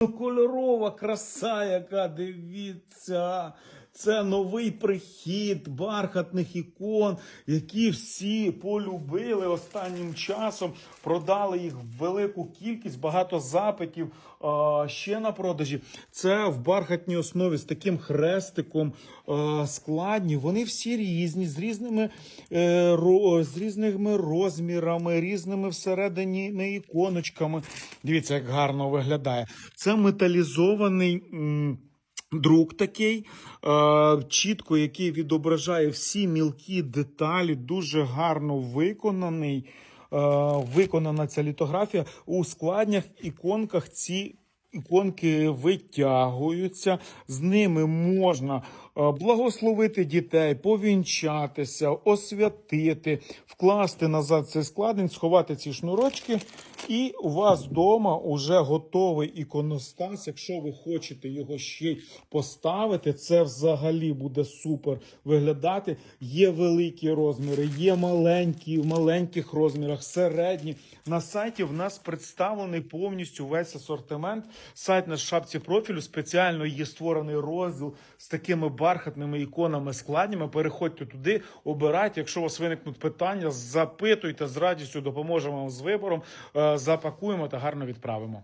Кольорова краса, яка дивіться. Це новий прихід бархатних ікон, які всі полюбили останнім часом. Продали їх велику кількість, багато запитів а, ще на продажі. Це в бархатній основі з таким хрестиком а, складні. Вони всі різні, з різними, е, ро- з різними розмірами, різними всередині іконочками. Дивіться, як гарно виглядає. Це металізований. Друк такий, е, чітко, який відображає всі мілкі деталі, дуже гарно виконаний. Е, виконана ця літографія. У складнях іконках ці іконки витягуються, з ними можна благословити дітей, повінчатися, освятити, вкласти назад цей складень, сховати ці шнурочки, і у вас вдома вже готовий іконостас. Якщо ви хочете його ще й поставити, це взагалі буде супер виглядати. Є великі розміри, є маленькі, в маленьких розмірах, середні. На сайті в нас представлений повністю весь асортимент. Сайт на шапці профілю спеціально є створений розділ з такими бархатними іконами складніми. Переходьте туди, обирайте. Якщо у вас виникнуть питання, запитуйте з радістю, допоможемо вам з вибором. Е, Запакуємо та гарно відправимо.